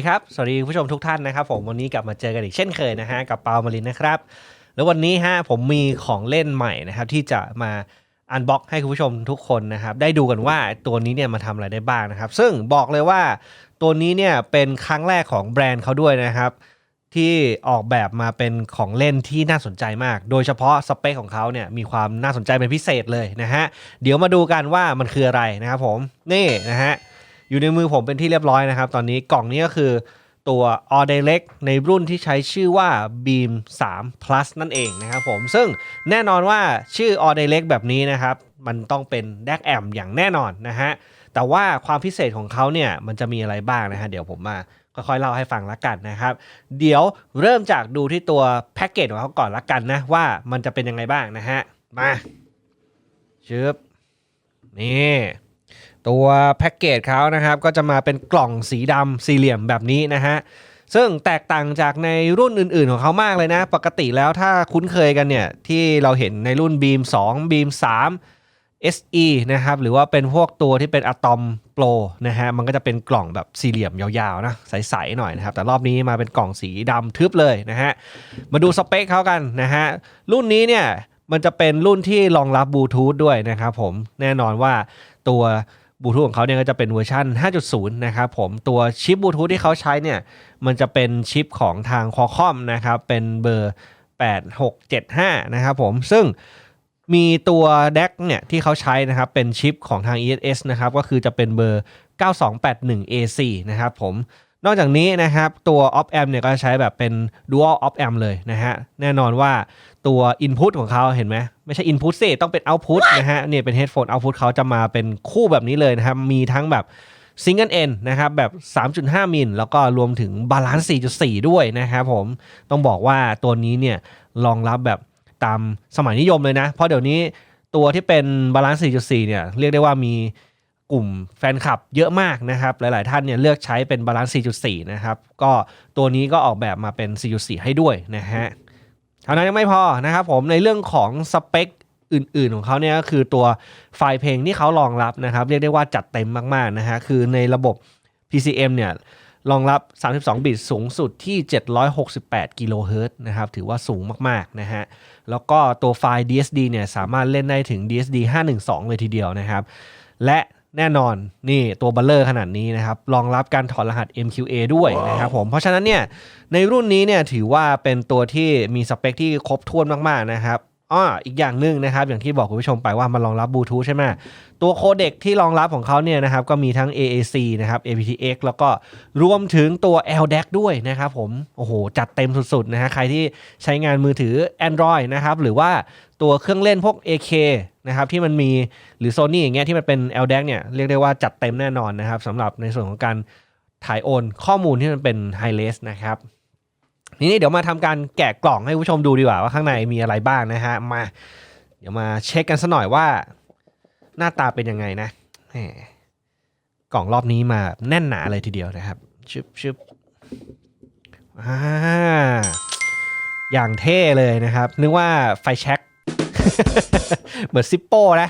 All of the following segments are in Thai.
ดีครับ สวัสดีผู้ชมทุกท่านนะครับ ผมวันนี้กลับมาเจอกันอีกเช่นเคยนะฮะกับเปามารินนะครับ แล้ววันนี้ฮะผมมีของเล่นใหม่นะครับที่จะมาอันบ็อกให้คุณผู้ชมทุกคนนะครับ ได้ดูกันว่าตัวนี้เนี่ยมาทำอะไรได้บ้างนะครับ ซึ่งบอกเลยว่าตัวนี้เนี่ยเป็นครั้งแรกของแบรนด์เขาด้วยนะครับ ที่ออกแบบมาเป็นของเล่นที่น่าสนใจมาก โดยเฉพาะสเปคของเขาเนี่ยมีความน่าสนใจเป็นพิเศษเลยนะฮะเดี๋ยวมาดูกันว่ามันคืออะไรนะครับผมนี่นะฮะ อยู่ในมือผมเป็นที่เรียบร้อยนะครับ ตอนนี้กล่องนี้ก็คือตัว All Direct ในรุ่นที่ใช้ชื่อว่า Beam 3 Plus นั่นเองนะครับผม ซึ่งแน่นอนว่าชื่อ All Direct แบบนี้นะครับ มันต้องเป็น DAC Amp อย่างแน่นอนนะฮะ แต่ว่าความพิเศษของเขาเนี่ย มันจะมีอะไรบ้างนะฮะ เดี๋ยวผมมาค่อยๆเล่าให้ฟังละกันนะครับ เดี๋ยวเริ่มจากดูที่ตัวแพ็กเกจของเขาก่อนละกันนะว่ามันจะเป็นยังไงบ้างนะฮะ มาชึบนี่ ตัวแพ็กเกจเขานะครับก็จะมาเป็นกล่องสีดำสี่เหลี่ยมแบบนี้นะฮะซึ่งแตกต่างจากในรุ่นอื่นๆของเขามากเลยนะ ปกติแล้วถ้าคุ้นเคยกันเนี่ย ที่เราเห็นในรุ่น Beam 2 Beam 3 SE นะครับ หรือว่าเป็นพวกตัวที่เป็น Atom Pro นะฮะ มันก็จะเป็นกล่องแบบสี่เหลี่ยมยาวๆนะ ใสๆหน่อยนะครับ แต่รอบนี้มาเป็นกล่องสีดำทึบเลยนะฮะ มาดูสเปคเขากันนะฮะ รุ่นนี้เนี่ยมันจะเป็นรุ่นที่รองรับบลูทูธด้วยนะครับผมแน่นอนว่าตัว บลูทูธของเขาเนี่ยก็จะเป็นเวอร์ชัน5.0 นะครับผมตัวชิปบลูทูธที่เขาใช้เนี่ย มันจะเป็นชิปของทางคอคอมนะครับ เป็นเบอร์ 8675 นะครับผม ซึ่งมีตัว DAC เนี่ยที่เขาใช้นะครับ เป็นชิปของทาง ESS นะครับ ก็คือจะเป็นเบอร์ 9281AC นะครับผม นอกจากนี้นะครับตัว Op Amp เนี่ยก็ใช้แบบเป็น Dual Op Amp เลยนะฮะแน่นอนว่าตัว Input ของเขาเห็นไหมไม่ใช่ Input สิต้องเป็น Output นะฮะเนี่ยเป็น Headphone Output เขาจะมาเป็นคู่แบบนี้เลยนะครับมีทั้งแบบ Single End นะครับแบบ 3.5 มิล แล้วก็รวมถึงบาลานซ์ 4.4 ด้วยนะครับผมต้องบอกว่าตัวนี้เนี่ยรองรับแบบตามสมัยนิยมเลยนะ เพราะเดี๋ยวนี้ตัวที่เป็นบาลานซ์ 4.4 เนี่ยเรียกได้ว่ามี กลุ่มแฟนคลับเยอะมากนะครับ หลาย ๆ ท่านเนี่ยเลือกใช้เป็นบาลานซ์ 4.4 นะครับ ก็ตัวนี้ก็ออกแบบมาเป็น 4.4 ให้ด้วยนะฮะเท่านั้นยังไม่พอนะครับผมในเรื่องของสเปคอื่น ๆ ของเขาเนี่ยก็คือตัวไฟล์เพลงที่เขารองรับนะครับ เรียกได้ว่าจัดเต็มมาก ๆ นะฮะคือในระบบ PCM เนี่ยรองรับ 32 บิตสูงสุดที่ 768 กิโลเฮิรตซ์นะครับ ถือว่าสูงมาก ๆ นะฮะ แล้วก็ตัวไฟล์ DSD เนี่ยสามารถเล่นได้ถึง DSD 512 เลยทีเดียวนะครับ และ แน่นอนนี่ตัวบัลเลอร์ขนาดนี้นะครับรองรับการถอดรหัส MQA ด้วยนะครับผมเพราะฉะนั้นเนี่ยในรุ่นนี้เนี่ยถือว่าเป็นตัวที่มีสเปคที่ครบถ้วนมากๆนะครับ อ้ออีกอย่างหนึ่งนะครับ อย่างที่บอกคุณผู้ชมไปว่ามันรองรับบลูทูธใช่ไหมตัวโคเด็กที่รองรับของเขาเนี่ยนะครับ ก็มีทั้ง AAC นะครับ aptX แล้วก็รวมถึงตัว LDAC ด้วยนะครับผม โอ้โห จัดเต็มสุดๆนะฮะใครที่ใช้งานมือถือ Android นะครับ หรือว่าตัวเครื่องเล่นพวก AK นะครับที่มันมีหรือ Sony อย่างเงี้ยที่มันเป็น LDAC เนี่ยเรียกได้ว่าจัดเต็มแน่นอนนะครับสำหรับในส่วนของการถ่ายโอนข้อมูลที่มันเป็น High Res นะครับ ทีนี้เดี๋ยวมาทำการแกะกล่องให้ผู้ชมดูดีกว่าว่าข้างในมีอะไรบ้างนะฮะมา เดี๋ยวมาเช็คกันสัหน่อยว่า หน้าตาเป็นยังไงนะแหมกล่องรอบนี้มาแน่นหนาเลยทีเดียวนะครับชึบชึบอ่าอย่างเท่เลยนะครับ นึกว่าไฟแช็กเหมือนซิปโป้นะ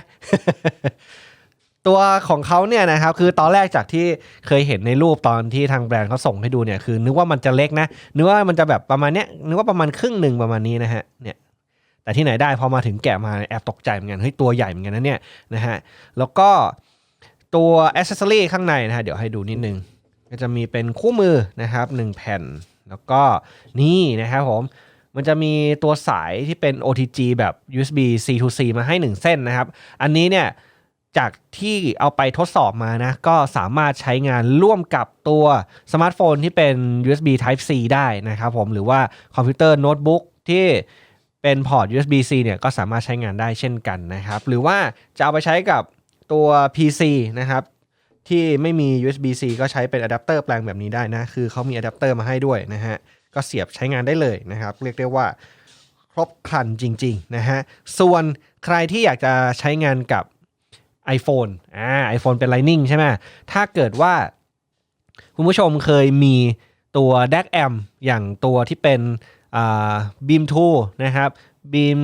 ตัวของเขาเนี่ยนะครับคือตอนแรกจากที่เคยเห็นในรูปตอนที่ทางแบรนด์เขาส่งให้ดูเนี่ยคือ นึกว่ามันจะเล็กนะนึกว่ามันจะแบบประมาณเนี้ยนึกว่าประมาณครึ่งหนึ่งประมาณนี้นะฮะเนี่ยแต่ที่ไหนได้พอมาถึงแกะมาแอบตกใจเหมือนกันเฮ้ยตัวใหญ่เหมือนกันนะเนี่ยนะฮะแล้วก็ตัวอ c เซสซอรี่ข้างในนะฮะเดี๋ยวให้ดูนิดนึง ก็จะมีเป็นคู่มือนะครับ1แผ่น แล้วก็นี่นะครับผมมันจะมีตัวสายที่เป็น OTG แบบ USB C to C มาให้ 1 เส้นนะครับ อันนี้เนี่ย จากที่เอาไปทดสอบมานะ ก็สามารถใช้งานร่วมกับตัวสมาร์ทโฟนที่เป็น USB Type C ได้นะครับผมหรือว่าคอมพิวเตอร์โน้ตบุ๊กที่เป็นพอร์ต USB C เนี่ยก็สามารถใช้งานได้เช่นกันนะครับ หรือว่าจะเอาไปใช้กับตัว PC นะครับที่ไม่มี USB C ก็ใช้เป็นอะแดปเตอร์แปลงแบบนี้ได้นะ คือเขามีอะแดปเตอร์มาให้ด้วยนะฮะ ก็เสียบใช้งานได้เลยนะครับ เรียกได้ว่าครบครันจริง ๆ นะฮะ ส่วนใครที่อยากจะใช้งานกับ iPhone อ่า iPhone เป็น Lightning ใช่ไหมถ้าเกิดว่า คุณผู้ชมเคยมีตัว DAC M อย่างตัวที่เป็นอ่า Beam 2นะครับ Beam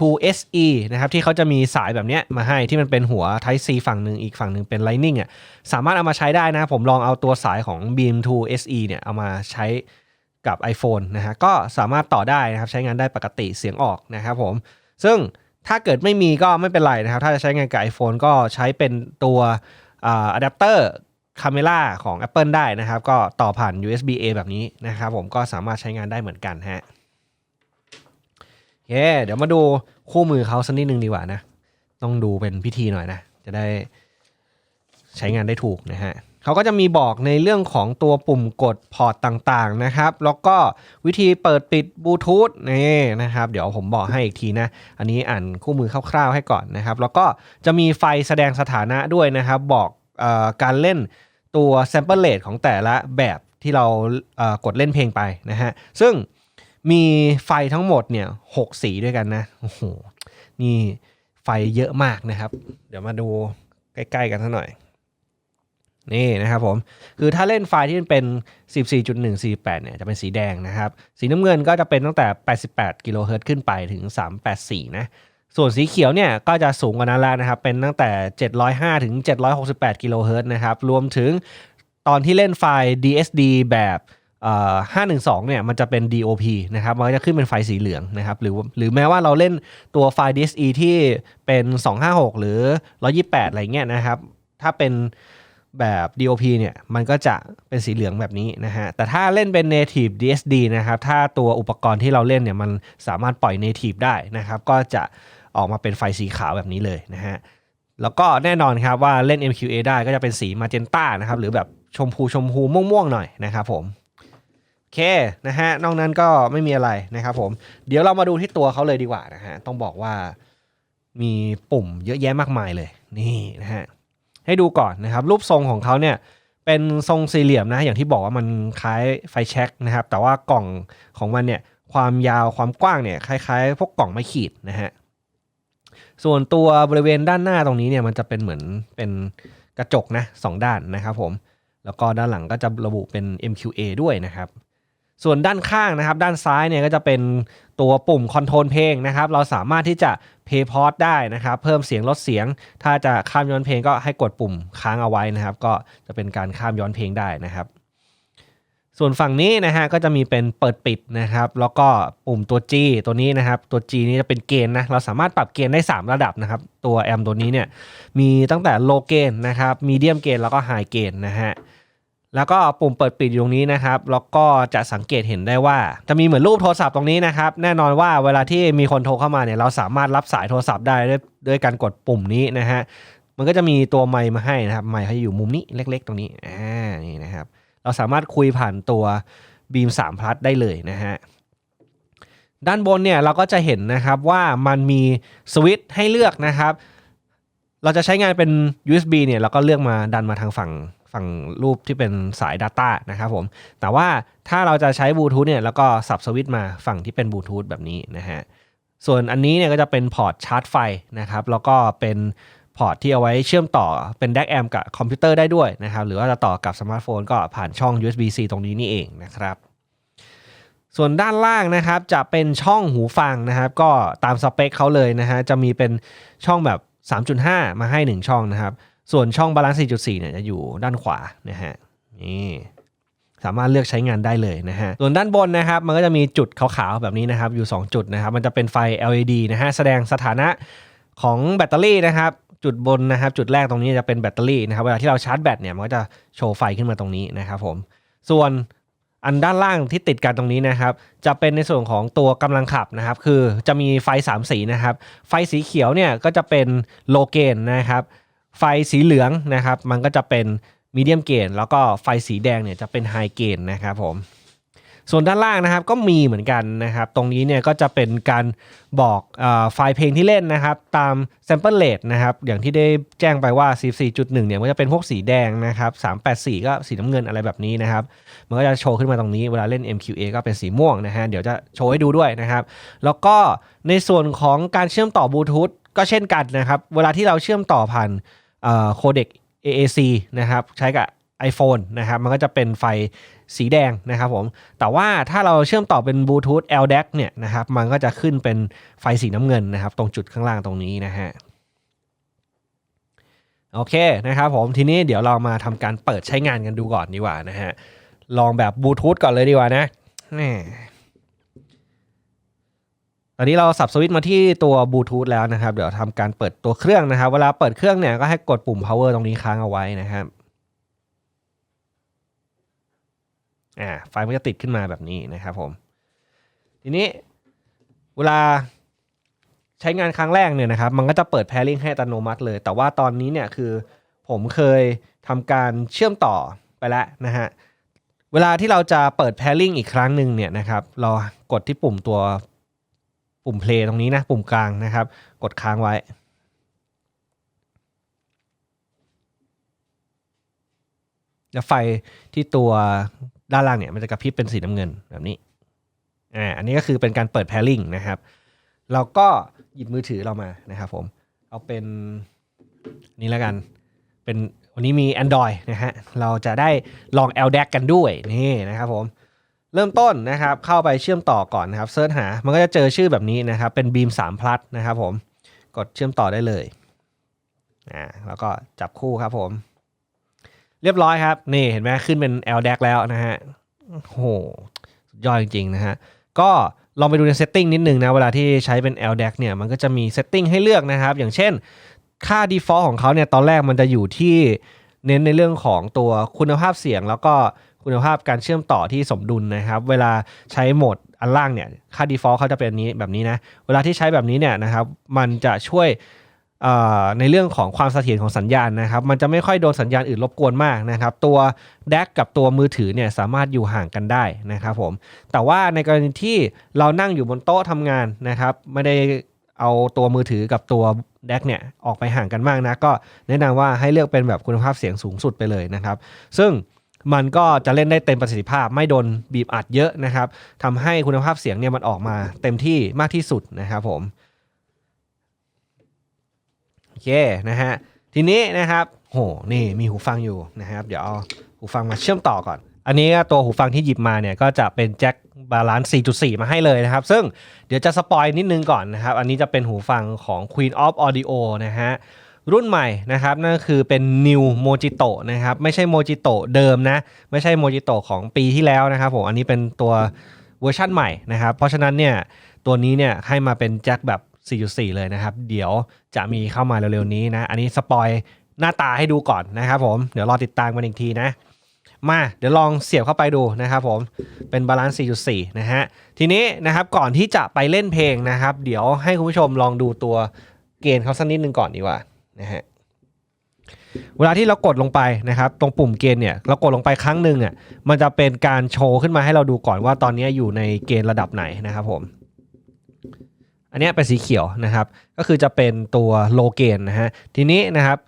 2 SE นะครับที่เขาจะมีสายแบบเนี้ยมาให้ที่มันเป็นหัว Type C ฝั่งหนึ่งอีกฝั่งหนึ่งเป็น Lightning อะสามารถเอามาใช้ได้นะ ผมลองเอาตัวสายของ Beam 2 SE เนี่ยเอามาใช้กับ iPhone นะฮะก็สามารถต่อได้นะครับใช้งานได้ปกติเสียงออกนะครับผม ซึ่ง ถ้าเกิดไม่มีก็ไม่เป็นไรนะครับ ถ้าจะใช้งานกับ iPhone ก็ใช้เป็นตัวอะแดปเตอร์คาเมล่าของ Apple ได้นะครับ ก็ต่อผ่าน USB A แบบนี้นะครับ ผมก็สามารถใช้งานได้เหมือนกันฮะโอเคเดี๋ยวมาดูคู่มือเขาสักนิดนึงดีกว่านะ ต้องดูเป็นพิธีหน่อยนะ จะได้ใช้งานได้ถูกนะฮะ เขาก็จะมีบอกในเรื่องของตัวปุ่มกดพอร์ตต่างๆนะครับ แล้วก็วิธีเปิดปิดบลูทูธนี่นะครับ เดี๋ยวผมบอกให้อีกทีนะ อันนี้อ่านคู่มือคร่าวๆให้ก่อนนะครับ แล้วก็จะมีไฟแสดงสถานะด้วยนะครับ บอกออการเล่นตัว sample rate ของแต่ละแบบที่เรากดเล่นเพลงไปนะฮะ ซึ่งมีไฟทั้งหมดเนี่ยหกสีด้วยกันนะ โอ้โห นี่ไฟเยอะมากนะครับ เดี๋ยวมาดูใกล้ ๆ กันสักหน่อย นี่นะครับผม คือถ้าเล่นไฟล์ที่เป็น 14.148 เนี่ยจะเป็นสีแดงนะครับ สีน้ำเงินก็จะเป็นตั้งแต่ 88 กิโลเฮิรตซ์ขึ้นไปถึง 384 นะ ส่วนสีเขียวเนี่ยก็จะสูงกว่านั้นแล้วนะครับ เป็นตั้งแต่ 705 ถึง 768 กิโลเฮิรตซ์นะครับ รวมถึงตอนที่เล่นไฟล์ DSD แบบเอ่อ512 เนี่ยมันจะเป็น DOP นะครับ มันก็จะขึ้นเป็นไฟสีเหลืองนะครับ หรือหรือแม้ว่าเราเล่นตัวไฟล์ DSE ที่เป็น 256 หรือ 128 อะไรเงี้ยนะครับ ถ้าเป็น แบบ DOP เนี่ยมันก็จะเป็นสีเหลืองแบบนี้นะฮะ แต่ถ้าเล่นเป็น native DSD นะครับ ถ้าตัวอุปกรณ์ที่เราเล่นเนี่ยมันสามารถปล่อย native ได้นะครับ ก็จะออกมาเป็นไฟสีขาวแบบนี้เลยนะฮะ แล้วก็แน่นอนครับว่าเล่น MQA ได้ก็จะเป็นสีมาเจนต้านะครับ หรือแบบชมพูชมพูม่วงๆหน่อยนะครับผมโอเคนะฮะ นอกนั้นก็ไม่มีอะไรนะครับผม เดี๋ยวเรามาดูที่ตัวเขาเลยดีกว่านะฮะ ต้องบอกว่ามีปุ่มเยอะแยะมากมายเลยนี่นะฮะ ให้ดูก่อนนะครับรูปทรงของเขาเนี่ยเป็นทรงสี่เหลี่ยมนะอย่างที่บอกว่ามันคล้ายไฟแช็กนะครับ แต่ว่ากล่องของมันเนี่ยความยาวความกว้างเนี่ยคล้ายๆ พวกกล่องไม้ขีดนะฮะส่วนตัวบริเวณด้านหน้าตรงนี้เนี่ยมันจะเป็นเหมือนเป็นกระจกนะสองด้านนะครับผมแล้วก็ด้านหลังก็จะระบุเป็น MQA ด้วยนะครับ ส่วนด้านข้างนะครับ ด้านซ้ายเนี่ยก็จะเป็นตัวปุ่มคอนโทรลเพลงนะครับ เราสามารถที่จะเพย์พอดได้นะครับ เพิ่มเสียงลดเสียง ถ้าจะข้ามย้อนเพลงก็ให้กดปุ่มค้างเอาไว้นะครับ ก็จะเป็นการข้ามย้อนเพลงได้นะครับ ส่วนฝั่งนี้นะฮะก็จะมีเป็นเปิดปิดนะครับ แล้วก็ปุ่มตัว G ตัวนี้นะครับ ตัว G นี้จะเป็นเกณฑ์นะเราสามารถปรับเกณฑ์ได้ 3 ระดับนะครับ ตัวแอมตัวนี้เนี่ยมีตั้งแต่โลเกนนะครับมีเดียมเกนแล้วก็ไฮเกนนะฮะ แล้วก็ปุ่มเปิดปิดอยู่ตรงนี้นะครับ แล้วก็จะสังเกตเห็นได้ว่า จะมีเหมือนรูปโทรศัพท์ตรงนี้นะครับ แน่นอนว่าเวลาที่มีคนโทรเข้ามาเนี่ยเราสามารถรับสายโทรศัพท์ได้ด้วยด้วยการกดปุ่มนี้นะฮะ มันก็จะมีตัวไมค์มาให้นะครับ ไมค์เขาจะอยู่มุมนี้เล็ก ๆ ตรงนี้ อ่า นี่นะครับ เราสามารถคุยผ่านตัว Beam 3 Plus ได้เลยนะฮะ ด้านบนเนี่ยเราก็จะเห็นนะครับว่ามันมีสวิตช์ให้เลือกนะครับ เราจะใช้งานเป็น USB เนี่ยเราก็เลือกมาดันมาทางฝั่ง ฝั่งรูปที่เป็นสาย Data นะครับผม แต่ว่าถ้าเราจะใช้บลูทูธเนี่ยแล้วก็สับสวิตช์มาฝั่งที่เป็นบลูทูธแบบนี้นะฮะ ส่วนอันนี้เนี่ยก็จะเป็นพอร์ตชาร์จไฟนะครับ แล้วก็เป็นพอร์ตที่เอาไว้เชื่อมต่อเป็น DAC amp กับคอมพิวเตอร์ได้ด้วยนะครับ หรือว่าจะต่อกับสมาร์ทโฟนก็ผ่านช่อง USB-C ตรงนี้นี่เองนะครับส่วนด้านล่างนะครับจะเป็นช่องหูฟังนะครับ ก็ตามสเปคเขาเลยนะฮะจะมีเป็นช่องแบบ 3.5 มาให้ 1 ช่องนะครับ ส่วนช่องบาลานซ์4.4เนี่ยจะอยู่ด้านขวานะฮะนี่สามารถเลือกใช้งานได้เลยนะฮะ ส่วนด้านบนนะครับ มันก็จะมีจุดขาวๆแบบนี้นะครับ อยู่ 2 จุดนะครับ มันจะเป็นไฟ LED นะฮะ แสดงสถานะของแบตเตอรี่นะครับ จุดบนนะครับ จุดแรกตรงนี้จะเป็นแบตเตอรี่นะครับ เวลาที่เราชาร์จแบตเนี่ย มันก็จะโชว์ไฟขึ้นมาตรงนี้นะครับผม ส่วนอันด้านล่างที่ติดกันตรงนี้นะครับ จะเป็นในส่วนของตัวกำลังขับนะครับ คือจะมีไฟ 3 สีนะครับ ไฟสีเขียวเนี่ยก็จะเป็นโลเกนนะครับ ไฟสีเหลืองนะครับ มันก็จะเป็นมีเดียมเกนแล้วก็ไฟสีแดงเนี่ยจะเป็นไฮเกนนะครับผมส่วนด้านล่างนะครับก็มีเหมือนกันนะครับ ตรงนี้เนี่ยก็จะเป็นการบอกอไฟล์เพลงที่เล่นนะครับ ตาม sample rate นะครับ อย่างที่ได้แจ้งไปว่า 14.1 เนี่ยมันจะเป็นพวกสีแดงนะครับ 384 ก็สีน้ำเงินอะไรแบบนี้นะครับ มันก็จะโชว์ขึ้นมาตรงนี้เวลาเล่น MQA ก็เป็นสีม่วงนะฮะ เดี๋ยวจะโชว์ให้ดูด้วยนะครับ แล้วก็ในส่วนของการเชื่อมต่อบลูทูธก็เช่นกันนะครับ เวลาที่เราเชื่อมต่อผ่าน โคเด็ก AAC นะครับใช้กับ iPhone นะครับมันก็จะเป็นไฟสีแดงนะครับผมแต่ว่าถ้าเราเชื่อมต่อเป็นบลูทูธ LDAC เนี่ยนะครับมันก็จะขึ้นเป็นไฟสีน้ำเงินนะครับตรงจุดข้างล่างตรงนี้นะฮะโอเคนะครับผมทีนี้เดี๋ยวเรามาทำการเปิดใช้งานกันดูก่อนดีกว่านะฮะลองแบบบลูทูธก่อนเลยดีกว่านะ อนนี้เราสับสวิตช์มาที่ตัวบลูทูธแล้วนะครับ เดี๋ยวทำการเปิดตัวเครื่องนะครับ เวลาเปิดเครื่องเนี่ยก็ให้กดปุ่ม power ตรงนี้ค้างเอาไว้นะครับอ่าไฟมันจะติดขึ้นมาแบบนี้นะครับผม ทีนี้เวลาใช้งานครั้งแรกเนี่ยนะครับ มันก็จะเปิด pairing ให้อัตโนมัติเลย แต่ว่าตอนนี้เนี่ยคือผมเคยทำการเชื่อมต่อไปแล้วนะฮะเวลาที่เราจะเปิด pairing อีกครั้งหนึ่งเนี่ยนะครับ เรากดที่ปุ่มตัว ปุ่ม play ตรงนี้นะ ปุ่มกลางนะครับ กดค้างไว้ แล้วไฟที่ตัวด้านล่างเนี่ยมันจะกระพริบเป็นสีน้ำเงินแบบนี้อ่าอันนี้ก็คือเป็นการเปิด pairing นะครับ เราก็หยิบมือถือเรามานะครับผม เอาเป็นนี่แล้วกัน เป็นวันนี้มี Android นะฮะ เราจะได้ลอง LDAC กันด้วยนี่นะครับผม เริ่มต้นนะครับเข้าไปเชื่อมต่อก่อนนะครับเสิร์ชหา มันก็จะเจอชื่อแบบนี้นะครับ เป็น Beam 3 plus นะครับผมกดเชื่อมต่อได้เลยอ่าแล้วก็จับคู่ครับผม เรียบร้อยครับ นี่เห็นไหมขึ้นเป็น LDAC แล้วนะฮะโอ้โหสุดยอดจริง ๆ นะฮะ ก็ลองไปดูในเซตติ้งนิดนึงนะ เวลาที่ใช้เป็น LDAC เนี่ยมันก็จะมีเซตติ้งให้เลือกนะครับ อย่างเช่นค่า default ของเขาเนี่ยตอนแรกมันจะอยู่ที่เน้นในเรื่องของตัวคุณภาพเสียงแล้วก็ คุณภาพการเชื่อมต่อที่สมดุลนะครับ เวลาใช้โหมดอันล่างเนี่ยค่า default เขาจะเป็นนี้แบบนี้นะ เวลาที่ใช้แบบนี้เนี่ยนะครับ มันจะช่วยในเรื่องของความเสถียรของสัญญาณนะครับ มันจะไม่ค่อยโดนสัญญาณอื่นรบกวนมากนะครับ ตัว DAC กับตัวมือถือเนี่ยสามารถอยู่ห่างกันได้นะครับผม แต่ว่าในกรณีที่เรานั่งอยู่บนโต๊ะทำงานนะครับ ไม่ได้เอาตัวมือถือกับตัว DAC เนี่ยออกไปห่างกันมากนะ ก็แนะนำว่าให้เลือกเป็นแบบคุณภาพเสียงสูงสุดไปเลยนะครับ ซึ่ง มันก็จะเล่นได้เต็มประสิทธิภาพ ไม่โดนบีบอัดเยอะนะครับทำให้คุณภาพเสียงเนี่ยมันออกมาเต็มที่มากที่สุดนะครับผมโอเคนะฮะทีนี้นะครับโหนี่มีหูฟังอยู่นะครับ เดี๋ยวเอาหูฟังมาเชื่อมต่อก่อน อันนี้ตัวหูฟังที่หยิบมาเนี่ยก็จะเป็นแจ็คบาลานซ์4.4 มาให้เลยนะครับ ซึ่งเดี๋ยวจะสปอยนิดนึงก่อนนะครับ อันนี้จะเป็นหูฟังของ Queen of Audio นะฮะ รุ่นใหม่นะครับนั่นก็คือเป็น New Mojito นะครับไม่ใช่ Mojito เดิมนะ ไม่ใช่ Mojito ของปีที่แล้วนะครับผมอันนี้เป็นตัวเวอร์ชั่นใหม่นะครับเพราะฉะนั้นเนี่ยตัวนี้เนี่ยให้มาเป็นแจ็คแบบ 4.4 เลยนะครับ เดี๋ยวจะมีเข้ามาเร็วๆนี้นะ อันนี้สปอยหน้าตาให้ดูก่อนนะครับผมเดี๋ยวรอติดตามกันอีกทีนะ มาเดี๋ยวลองเสียบเข้าไปดูนะครับผมเป็นบาลานซ์ 4.4 นะฮะ ทีนี้นะครับก่อนที่จะไปเล่นเพลงนะครับ เดี๋ยวให้คุณผู้ชมลองดูตัวเกณฑ์เขาสักนิดนึงก่อนดีกว่า นะฮะเวลาที่เรากดลงไปนะครับ ตรงปุ่มเกณฑ์เนี่ยเรากดลงไปครั้งหนึ่งอะมันจะเป็นการโชว์ขึ้นมาให้เราดูก่อนว่าตอนนี้อยู่ในเกณฑ์ระดับไหนนะครับผม อันนี้เป็นสีเขียวนะครับ ก็คือจะเป็นตัวโลเกนนะฮะทีนี้นะครับ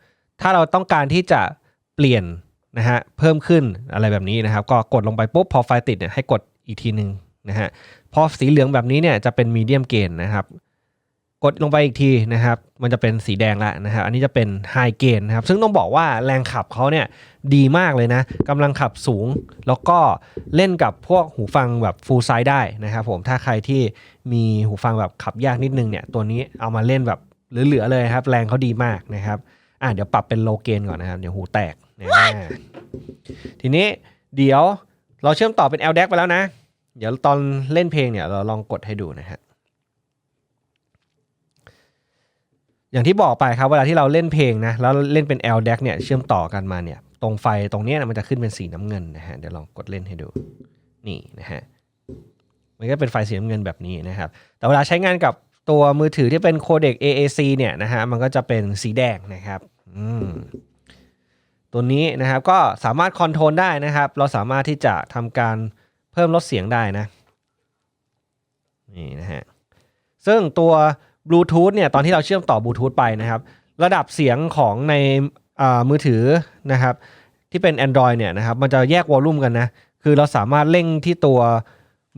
ถ้าเราต้องการที่จะเปลี่ยนนะฮะเพิ่มขึ้นอะไรแบบนี้นะครับ ก็กดลงไปปุ๊บพอไฟติดเนี่ยให้กดอีกทีหนึ่งนะฮะพอสีเหลืองแบบนี้เนี่ยจะเป็นมีเดียมเกนนะครับ กดลงไปอีกทีนะครับ มันจะเป็นสีแดงละนะครับ อันนี้จะเป็นไฮเกนนะครับ ซึ่งต้องบอกว่าแรงขับเขาเนี่ยดีมากเลยนะกำลังขับสูง แล้วก็เล่นกับพวกหูฟังแบบฟูลไซด์ได้นะครับผม ถ้าใครที่มีหูฟังแบบขับยากนิดนึงเนี่ย ตัวนี้เอามาเล่นแบบเหลือๆเลยครับ แรงเขาดีมากนะครับ อะเดี๋ยวปรับเป็นโลเกนก่อนนะครับ เดี๋ยวหูแตกนะทีนี้เดี๋ยวเราเชื่อมต่อเป็น LDAC ไปแล้วนะ เดี๋ยวตอนเล่นเพลงเนี่ยเราลองกดให้ดูนะฮะ อย่างที่บอกไปครับ เวลาที่เราเล่นเพลงนะ แล้วเล่นเป็น LDAC เนี่ยเชื่อมต่อกันมาเนี่ย ตรงไฟตรงเนี้ยมันจะขึ้นเป็นสีน้ำเงินนะฮะ เดี๋ยวลองกดเล่นให้ดู นี่นะฮะ มันก็เป็นไฟสีน้ำเงินแบบนี้นะครับ แต่เวลาใช้งานกับตัวมือถือที่เป็นโคเด็ก AAC เนี่ยนะฮะ มันก็จะเป็นสีแดงนะครับ อืมตัวนี้นะครับก็สามารถคอนโทรลได้นะครับ เราสามารถที่จะทำการเพิ่มลดเสียงได้นะ นี่นะฮะ ซึ่งตัว บลูทูธเนี่ยตอนที่เราเชื่อมต่อบลูทูธไปนะครับ ระดับเสียงของในมือถือนะครับ ที่เป็น Android เนี่ยนะครับมันจะแยกวอลลุ่มกันนะคือเราสามารถเร่งที่ตัว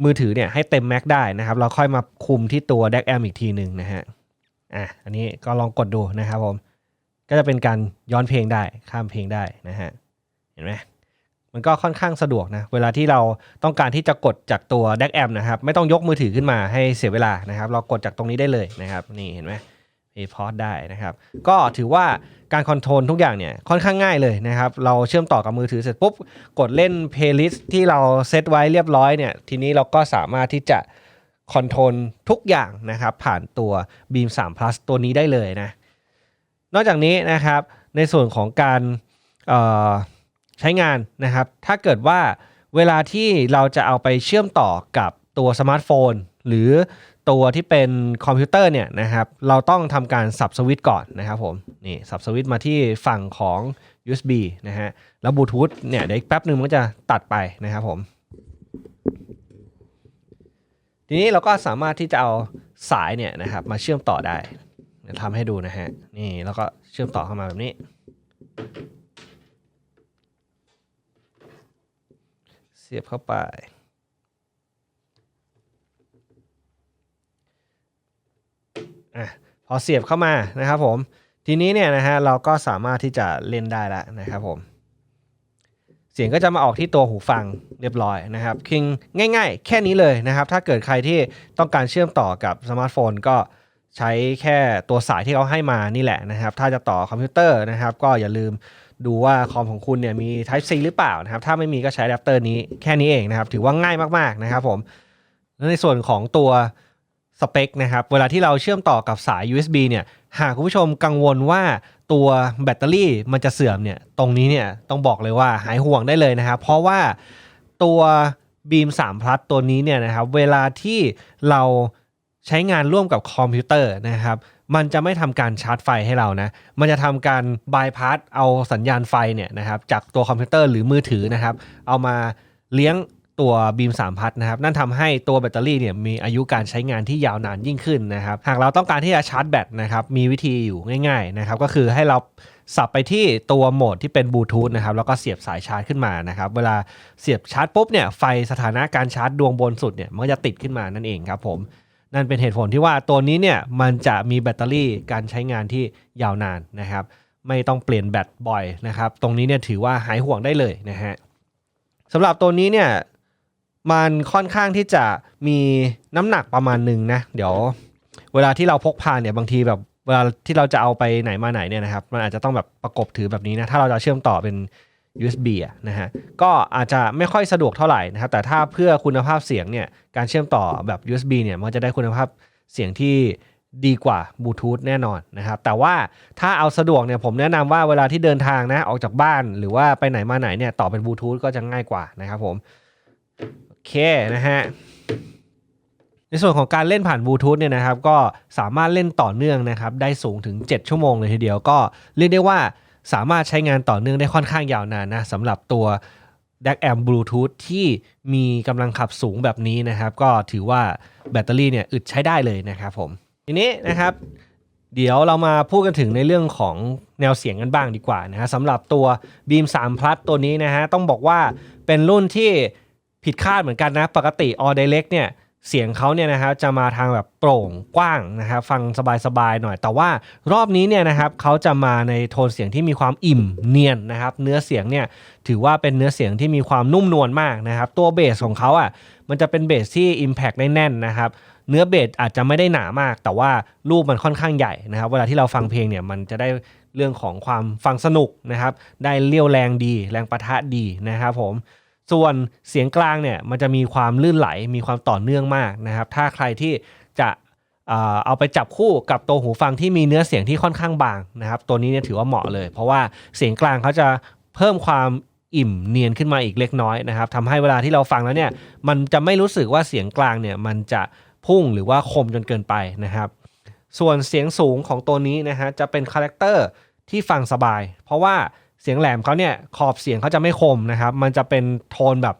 มือถือเนี่ยให้เต็มแม็กได้นะครับ เราค่อยมาคุมที่ตัว DAC amp อีกทีหนึ่งนะฮะอะอันนี้ก็ลองกดดูนะครับผมก็จะเป็นการย้อนเพลงได้ข้ามเพลงได้นะฮะเห็นไหม มันก็ค่อนข้างสะดวกนะ เวลาที่เราต้องการที่จะกดจากตัว DAC Amp นะครับ ไม่ต้องยกมือถือขึ้นมาให้เสียเวลานะครับ เรากดจากตรงนี้ได้เลยนะครับ นี่เห็นไหม a p o r t ได้นะครับ ก็ถือว่าการคอนโทรลทุกอย่างเนี่ยค่อนข้างง่ายเลยนะครับ เราเชื่อมต่อกับมือถือเสร็จปุ๊บ กดเล่น playlist ที่เราเซตไว้เรียบร้อยเนี่ย ทีนี้เราก็สามารถที่จะคอนโทรลทุกอย่างนะครับ ผ่านตัว Beam 3 Plus ตัวนี้ได้เลยนะ นอกจากนี้นะครับในส่วนของการเอ่อ ใช้งานนะครับ ถ้าเกิดว่าเวลาที่เราจะเอาไปเชื่อมต่อกับตัวสมาร์ทโฟน หรือตัวที่เป็นคอมพิวเตอร์เนี่ยนะครับเราต้องทำการสับสวิตช์ก่อนนะครับผมนี่สับสวิตช์มาที่ฝั่งของ USB นะฮะแล้วบลูทูธเนี่ยเดี๋ยวแป๊บหนึ่งมันก็จะตัดไปนะครับผม ทีนี้เราก็สามารถที่จะเอาสายเนี่ยนะครับมาเชื่อมต่อได้ทำให้ดูนะฮะนี่แล้วก็เชื่อมต่อเข้ามาแบบนี้ เสียบเข้าไป อะพอเสียบเข้ามานะครับผม ทีนี้เนี่ยนะฮะเราก็สามารถที่จะเล่นได้แล้วนะครับผม เสียงก็จะมาออกที่ตัวหูฟังเรียบร้อยนะครับคิงง่าย ๆ แค่นี้เลยนะครับ ถ้าเกิดใครที่ต้องการเชื่อมต่อกับสมาร์ทโฟนก็ใช้แค่ตัวสายที่เขาให้มานี่แหละนะครับ ถ้าจะต่อคอมพิวเตอร์นะครับ ก็อย่าลืม ดูว่าคอมของคุณเนี่ยมี Type C หรือเปล่านะครับ ถ้าไม่มีก็ใช้อะแดปเตอร์นี้แค่นี้เองนะครับ ถือว่าง่ายมากๆนะครับผมแล้วในส่วนของตัวสเปคนะครับ เวลาที่เราเชื่อมต่อกับสาย USB เนี่ย หากคุณผู้ชมกังวลว่าตัวแบตเตอรี่มันจะเสื่อมเนี่ย ตรงนี้เนี่ยต้องบอกเลยว่าหายห่วงได้เลยนะครับ เพราะว่าตัว Beam 3 Plus ตัวนี้เนี่ยนะครับ เวลาที่เราใช้งานร่วมกับคอมพิวเตอร์นะครับ มันจะไม่ทำการชาร์จไฟให้เรานะ มันจะทำการบายพาสเอาสัญญาณไฟเนี่ยนะครับจากตัวคอมพิวเตอร์หรือมือถือนะครับ เอามาเลี้ยงตัว Beam 3พัทนะครับ นั่นทำให้ตัวแบตเตอรี่เนี่ยมีอายุการใช้งานที่ยาวนานยิ่งขึ้นนะครับ หากเราต้องการที่จะชาร์จแบตนะครับ มีวิธีอยู่ง่าย ๆนะครับ ก็คือให้เราสับไปที่ตัวโหมดที่เป็นบลูทูธนะครับ แล้วก็เสียบสายชาร์จขึ้นมานะครับ เวลาเสียบชาร์จปุ๊บเนี่ย ไฟสถานะการชาร์จดวงบนสุดเนี่ย มันก็จะติดขึ้นมานั่นเองครับผม นั่นเป็นเหตุผลที่ว่าตัวนี้เนี่ยมันจะมีแบตเตอรี่การใช้งานที่ยาวนานนะครับ ไม่ต้องเปลี่ยนแบตบ่อยนะครับ ตรงนี้เนี่ยถือว่าหายห่วงได้เลยนะฮะสำหรับตัวนี้เนี่ยมันค่อนข้างที่จะมีน้ำหนักประมาณหนึ่งนะ เดี๋ยวเวลาที่เราพกพาเนี่ยบางทีแบบเวลาที่เราจะเอาไปไหนมาไหนเนี่ยนะครับ มันอาจจะต้องแบบประกบถือแบบนี้นะ ถ้าเราจะเชื่อมต่อเป็น USB อะนะฮะก็อาจจะไม่ค่อยสะดวกเท่าไหร่นะครับแต่ถ้าเพื่อคุณภาพเสียงเนี่ยการเชื่อมต่อแบบ USB เนี่ยมันจะได้คุณภาพเสียงที่ดีกว่าบลูทูธแน่นอนนะครับแต่ว่าถ้าเอาสะดวกเนี่ยผมแนะนำว่าเวลาที่เดินทางนะออกจากบ้านหรือว่าไปไหนมาไหนเนี่ยต่อเป็นบลูทูธก็จะง่ายกว่านะครับผมโอเคนะฮะในส่วนของการเล่นผ่านบลูทูธเนี่ยนะครับก็สามารถเล่นต่อเนื่องนะครับได้สูงถึง 7 ชั่วโมงเลยทีเดียวก็เรียกได้ว่า สามารถใช้งานต่อเนื่องได้ค่อนข้างยาวนานนะสำหรับตัว DAC Amp Bluetooth ที่มีกำลังขับสูงแบบนี้นะครับ ก็ถือว่าแบตเตอรี่เนี่ยอึดใช้ได้เลยนะครับผม ทีนี้นะครับ เดี๋ยวเรามาพูดกันถึงในเรื่องของแนวเสียงกันบ้างดีกว่านะฮะสำหรับตัว Beam 3 Plus ตัวนี้นะฮะต้องบอกว่าเป็นรุ่นที่ผิดคาดเหมือนกันนะ ปกติ All Direct เนี่ย เสียงเขาเนี่ยนะครับจะมาทางแบบโปร่งกว้างนะครับฟังสบายๆหน่อย แต่ว่ารอบนี้เนี่ยนะครับเขาจะมาในโทนเสียงที่มีความอิ่มเนียนนะครับ เนื้อเสียงเนี่ยถือว่าเป็นเนื้อเสียงที่มีความนุ่มนวลมากนะครับ ตัวเบสของเขาอะมันจะเป็นเบสที่ Impact ได้แน่นนะครับ เนื้อเบสอาจจะไม่ได้หนามาก แต่ว่ารูปมันค่อนข้างใหญ่นะครับ เวลาที่เราฟังเพลงเนี่ยมันจะได้เรื่องของความฟังสนุกนะครับ ได้เลี้ยวแรงดี แรงประทะดีนะครับผม ส่วนเสียงกลางเนี่ยมันจะมีความลื่นไหลมีความต่อเนื่องมากนะครับ ถ้าใครที่จะเอาไปจับคู่กับตัวหูฟังที่มีเนื้อเสียงที่ค่อนข้างบางนะครับ ตัวนี้เนี่ยถือว่าเหมาะเลย เพราะว่าเสียงกลางเขาจะเพิ่มความอิ่มเนียนขึ้นมาอีกเล็กน้อยนะครับทำให้เวลาที่เราฟังแล้วเนี่ยมันจะไม่รู้สึกว่าเสียงกลางเนี่ยมันจะพุ่งหรือว่าคมจนเกินไปนะครับ ส่วนเสียงสูงของตัวนี้นะฮะจะเป็นคาแรคเตอร์ที่ฟังสบาย เพราะว่า เสียงแหลมเขาเนี่ยขอบเสียงเขาจะไม่คมนะครับ มันจะเป็นโทนแบบ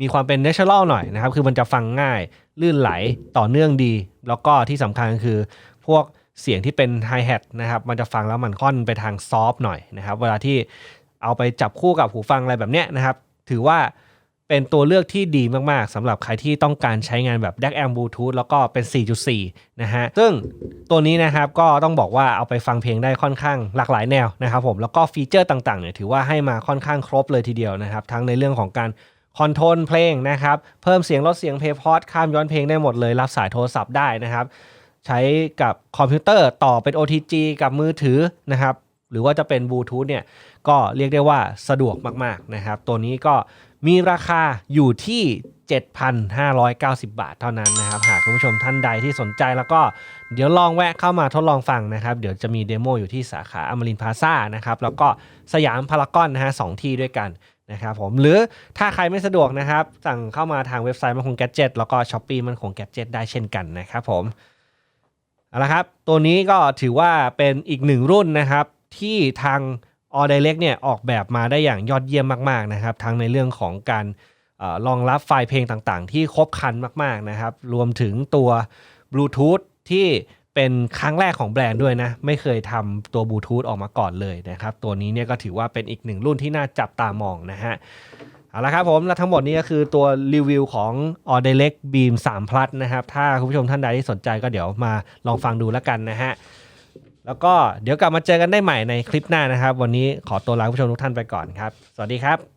มีความเป็นเนเชอรัลหน่อยนะครับ คือมันจะฟังง่ายลื่นไหลต่อเนื่องดี แล้วก็ที่สำคัญก็คือพวกเสียงที่เป็นไฮแฮทนะครับ มันจะฟังแล้วมันค่อนไปทางซอฟต์หน่อยนะครับ เวลาที่เอาไปจับคู่กับหูฟังอะไรแบบเนี้ยนะครับ ถือว่า เป็นตัวเลือกที่ดีมากๆสำหรับใครที่ต้องการใช้งานแบบ DAC a m Bluetooth แล้วก็เป็น 4.4 นะฮะ ซึ่งตัวนี้นะครับก็ต้องบอกว่าเอาไปฟังเพลงได้ค่อนข้างหลากหลายแนวนะครับผม แล้วก็ฟีเจอร์ต่างๆเนี่ยถือว่าให้มาค่อนข้างครบเลยทีเดียวนะครับ ทั้งในเรื่องของการคอนโทรลเพลงนะครับ เพิ่มเสียงลดเสียงเพลย์พอดข้ามย้อนเพลงได้หมดเลย รับสายโทรศัพท์ได้นะครับ ใช้กับคอมพิวเตอร์ต่อเป็น OTG กับมือถือนะครับ หรือว่าจะเป็นบลูทูธเนี่ยก็เรียกได้ว่าสะดวกมากๆนะครับ ตัวนี้ก็ มีราคาอยู่ที่ 7,590 บาทเท่านั้นนะครับ หากคุณผู้ชมท่านใดที่สนใจแล้วก็เดี๋ยวลองแวะเข้ามาทดลองฟังนะครับ เดี๋ยวจะมีเดโมอยู่ที่สาขาอมรินพาซ่านะครับ แล้วก็สยามพารากอนนะฮะสองที่ด้วยกันนะครับผมหรือถ้าใครไม่สะดวกนะครับ สั่งเข้ามาทางเว็บไซต์มันคงแกจ็ตแล้วก็ช้อปปี้มันคงแกจ็ตได้เช่นกันนะครับผมเอาละครับ ตัวนี้ก็ถือว่าเป็นอีกหนึ่งรุ่นนะครับที่ทาง a l l Direct เนี่ยออกแบบมาได้อย่างยอดเยี่ยมมาก ๆ นะครับ ทั้งในเรื่องของการรองรับไฟล์เพลงต่างๆ ที่ครบครันมากๆนะครับ รวมถึงตัวบลูทูธที่เป็นครั้งแรกของแบรนด์ด้วยนะ ไม่เคยทำตัวบลูทูธออกมาก่อนเลยนะครับ ตัวนี้เนี่ยก็ถือว่าเป็นอีกหนึ่งรุ่นที่น่าจับตามองนะฮะเอาละครับผม และทั้งหมดนี้ก็คือตัวรีวิวของ a l d i l e c Beam 3 Plus นะครับ ถ้าคุณผู้ชมท่านใดที่สนใจก็เดี๋ยวมาลองฟังดูแล้วกันนะฮะ แล้วก็เดี๋ยวกลับมาเจอกันได้ใหม่ในคลิปหน้านะครับ วันนี้ขอตัวลาผู้ชมทุกท่านไปก่อนครับ สวัสดีครับ